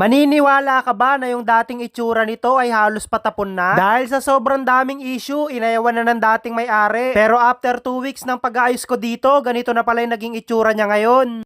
Maniniwala ka ba na yung dating itsura nito ay halos patapon na? Dahil sa sobrang daming issue, inayawan na ng dating may-ari. Pero after 2 weeks ng pag-aayos ko dito, ganito na pala yung naging itsura niya ngayon.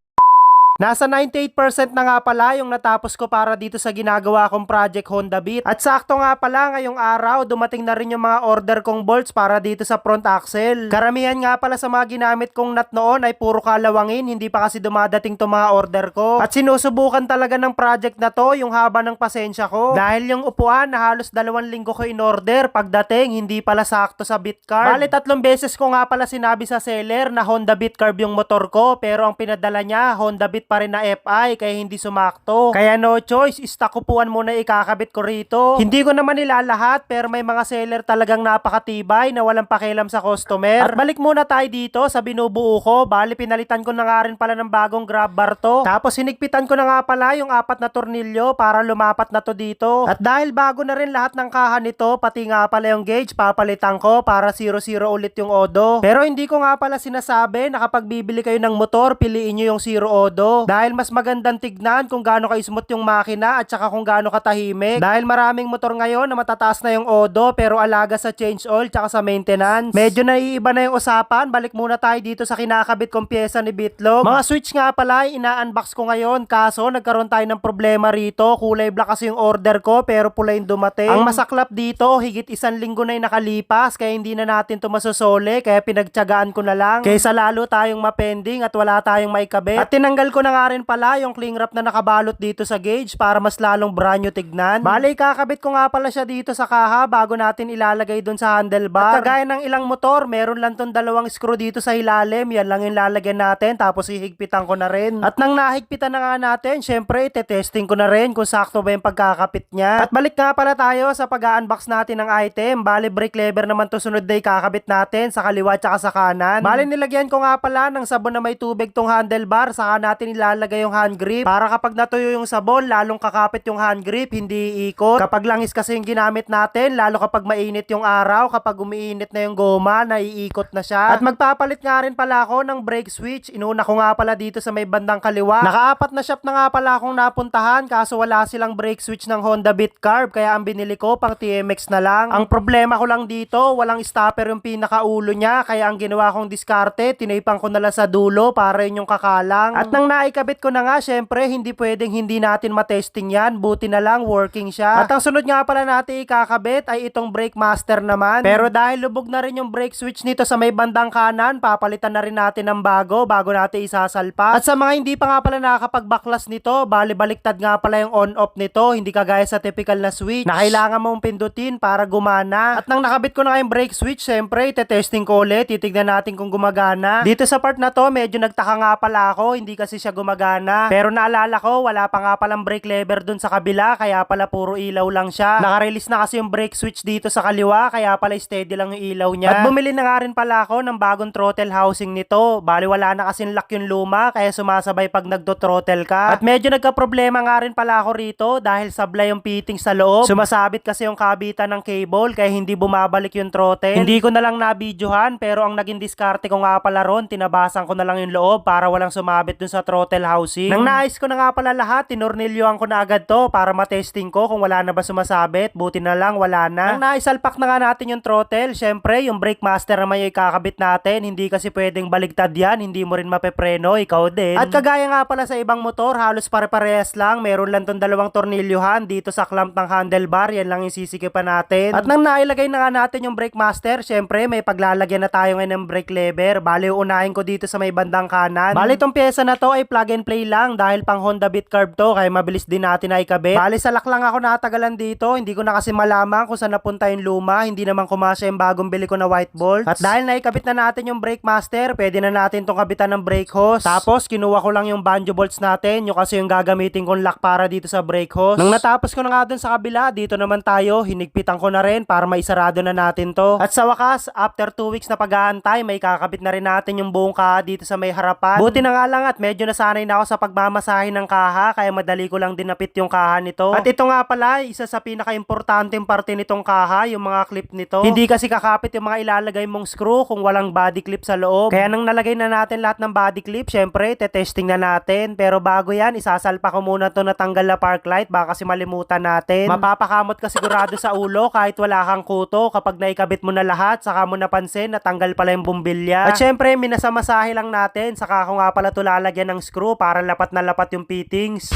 Nasa 98% na nga pala yung natapos ko para dito sa ginagawa kong project Honda Beat. At sakto nga pala ngayong araw, dumating na rin yung mga order kong bolts para dito sa front axle. Karamihan nga pala sa mga ginamit kong nut noon ay puro kalawangin, hindi pa kasi dumadating to mga order ko. At sinusubukan talaga ng project na to yung haba ng pasensya ko. Dahil yung upuan na halos dalawang linggo ko in order, pagdating hindi pala sakto sa bit carb. Bali tatlong beses ko nga pala sinabi sa seller na Honda Beat carb yung motor ko, pero ang pinadala niya Honda Beat pa rin na FI kaya hindi sumakto. Kaya no choice, stock upuan muna ikakabit ko rito. Hindi ko naman nilalahat pero may mga seller talagang napakatibay na walang pakialam sa customer. At balik muna tayo dito sa binubuo ko. Bali pinalitan ko na nga rin pala ng bagong grab bar to. Tapos hinigpitan ko na nga pala yung apat na tornilyo para lumapat na to dito. At dahil bago na rin lahat ng kaha nito, pati nga pala yung gauge, papalitan ko para 0-0 ulit yung odo. Pero hindi ko nga pala sinasabi na kapag bibili kayo ng motor, piliin nyo yung 0 odo. Dahil mas magandang tignan kung gaano ka-smooth yung makina at saka kung gaano katahimik. Dahil maraming motor ngayon na matataas na yung odo pero alaga sa change oil tsaka sa maintenance. Medyo naiiba na yung usapan. Balik muna tayo dito sa kinakabit kong pyesa ni Bitlog. Mga switch nga pala, ina-unbox ko ngayon. Kaso nagkaroon tayo ng problema rito. Kulay black kasi yung order ko pero pula yung dumating. Ang masaklap dito, higit isang linggo na yung nakalipas kaya hindi na natin to masosole kaya pinagtyagaan ko na lang. Kaysa lalo tayong mapending at wala tayong maikabit. At tinanggal ko na nga rin pala yung cling wrap na nakabalot dito sa gauge para mas lalong brand new tignan. Bale, kakabit ko nga pala siya dito sa kaha bago natin ilalagay dun sa handlebar. At kagaya ng ilang motor, meron lang tong dalawang screw dito sa ilalim. Yan lang yung lalagyan natin tapos ihigpitan ko na rin. At nang nahigpitan na nga natin, syempre ite-testing ko na rin kung sakto ba yung pagkakapit niya. At balik nga pala tayo sa pag-unbox natin ng item. Bale, brake lever naman to sunod na ikakabit natin sa kaliwa tsaka sa kanan. Bale, nilagyan ko nga pala ng sabon na may tubig tong handlebar saka natin ilalagay yung hand grip para kapag natuyo yung sabon, lalong kakapit yung hand grip, hindi iikot. Kapag langis kasi yung ginamit natin, lalo kapag mainit yung araw, kapag umiinit na yung goma, naiikot na siya. At magpapalit nga rin pala ako ng brake switch. Inuna ko nga pala dito sa may bandang kaliwa. Nakaapat na shop na nga pala akong napuntahan kaso wala silang brake switch ng Honda Beat Carb kaya ang binili ko pang TMX na lang. Ang problema ko lang dito, walang stopper yung pinakaulo niya kaya ang ginawa kong diskarte, tinaypan ko na lang sa dulo para yun yung kakalang. At nang naikabit ko na nga, syempre hindi pwedeng hindi natin matesting yan. Buti na lang working siya. At ang sunod nga pala natin ikakabit ay itong brake master naman. Pero dahil lubog na rin yung brake switch nito sa may bandang kanan, papalitan na rin natin ng bago bago natin isasalpa. At sa mga hindi pa nga pala nakakapagbaklas nito, bali baliktad nga pala yung on-off nito, hindi kagaya sa typical na switch na kailangan mong pindutin para gumana. At nang nakabit ko na yung brake switch, syempre testing ko ulit, titignan natin kung gumagana. Dito sa part na to, medyo nagtaka nga pala ako, hindi kasi siya gumagana. Pero naalala ko, wala pa nga palang brake lever dun sa kabila, kaya pala puro ilaw lang siya. Nakarelease na kasi yung brake switch dito sa kaliwa, kaya pala steady lang yung ilaw niya. At bumili na nga rin pala ako ng bagong throttle housing nito. Bali wala na kasing lock yung luma, kaya sumasabay pag nagdo-throttle ka. At medyo nagka-problema nga rin pala ako rito dahil sablay yung fitting sa loob. Sumasabit kasi yung kabitan ng cable, kaya hindi bumabalik yung throttle. Hindi ko na lang nabidyohan, pero ang naging diskarte ko nga pala ron, tinabasan ko na lang yung loob para walang sumabit dun sa throttle housing. Nang naayos ko na nga pala lahat, tinornilyoan ko na agad to para matesting ko kung wala na ba sumasabit. Buti na lang, wala na. Nang naisalpak na nga natin yung throttle, syempre, yung brake master naman yung ikakabit natin. Hindi kasi pwedeng baligtad yan, hindi mo rin mapepreno, ikaw din. At kagaya nga pala sa ibang motor, halos pare-parehas lang. Meron lang tong dalawang tornilyohan dito sa clamp ng handlebar. Yan lang yung sisikipan natin. At nang nailagay na nga natin yung brake master, syempre, may paglalagyan na tayo ngayon ng brake lever. Bali, unahin ko dito sa may bandang kanan. Bali, itong pyesa na to ay plug and play lang dahil pang Honda Beat Carb to, kaya mabilis din natin na ikabit. Bali, sa lock lang ako natagalan dito. Hindi ko na kasi malaman kung saan napunta yung luma. Hindi naman kumasya yung bagong bili ko na white bolt. At dahil naikabit na natin yung brake master, pwede na natin tong kabitan ng brake hose. Tapos, kinuha ko lang yung banjo bolts natin. Yung kasi yung gagamitin kong lock para dito sa brake hose. Nang natapos ko na nga dun sa kabila, dito naman tayo, hinigpitan ko na rin para maisarado na natin to. At sa wakas, after 2 weeks na pag-aantay, may kakabit na rin natin yung buong kaha dito sa may harapan. Buti na nga lang at medyo nasanay na ako sa pagmamasahe ng kaha kaya madali ko lang dinapit yung kaha nito. At ito nga pala, isa sa pinaka-importanteng parte nitong kaha, yung mga clip nito. Hindi kasi kakapit yung mga ilalagay mong screw kung walang body clip sa loob. Kaya nang nalagay na natin lahat ng body clip, syempre, te-testing na natin. Pero bago yan, isasalpa ko muna to natanggal na park light baka kasi malimutan natin. Mapapakamot ka sigurado sa ulo kahit wala kang kuto kapag naikabit mo na lahat, saka mo napansin natanggal pala yung bumbilya. At syempre, minasamasahe lang natin, saka ako nga pala to lalagyan ng screw para lapat na lapat yung fittings.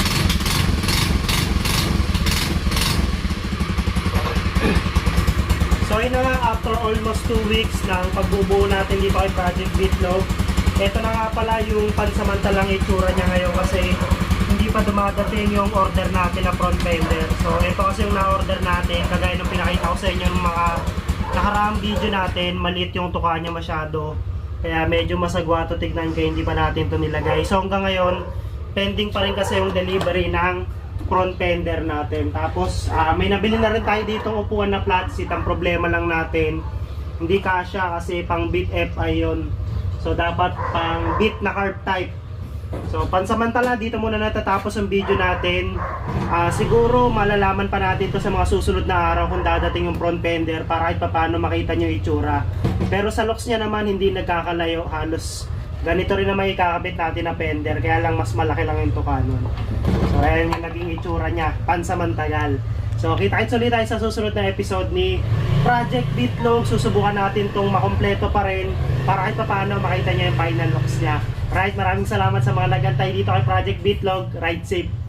So yun na nga, after almost 2 weeks ng pagbubuo natin dito kay Project Bitlog, ito na nga pala yung pansamantalang itsura niya ngayon kasi hindi pa dumadating yung order natin na front fender. So ito kasi yung na-order natin, kagaya ng pinakita ko sa inyo ng mga nakaraang video natin, maliit yung tuka niya masyado. Kaya medyo masagwa to tignan kaya hindi pa natin to nilagay. So hanggang ngayon, pending pa rin kasi yung delivery ng front fender natin. Tapos, ah, may nabili na rin tayo ditong upuan na flat seat. Ang problema lang natin, hindi kasya kasi pang beat FI yun. So, dapat pang beat na card type. So, pansamantala, dito muna natatapos ang video natin. Ah, siguro, malalaman pa natin to sa mga susunod na araw kung dadating yung front fender para kahit paano makita nyo itsura. Pero sa looks niya naman, hindi nagkakalayo. Halos ganito rin naman ikakabit natin na fender. Kaya lang mas malaki lang yung tuka nun. So, ayan yung naging itsura niya, pansamantagal. So, kita-kits ulit tayo sa susunod na episode ni Project Bitlog. Susubukan natin tong makompleto pa rin para kahit paano makita niya yung final looks niya. Right, maraming salamat sa mga nagantay dito kay Project Bitlog. Ride safe!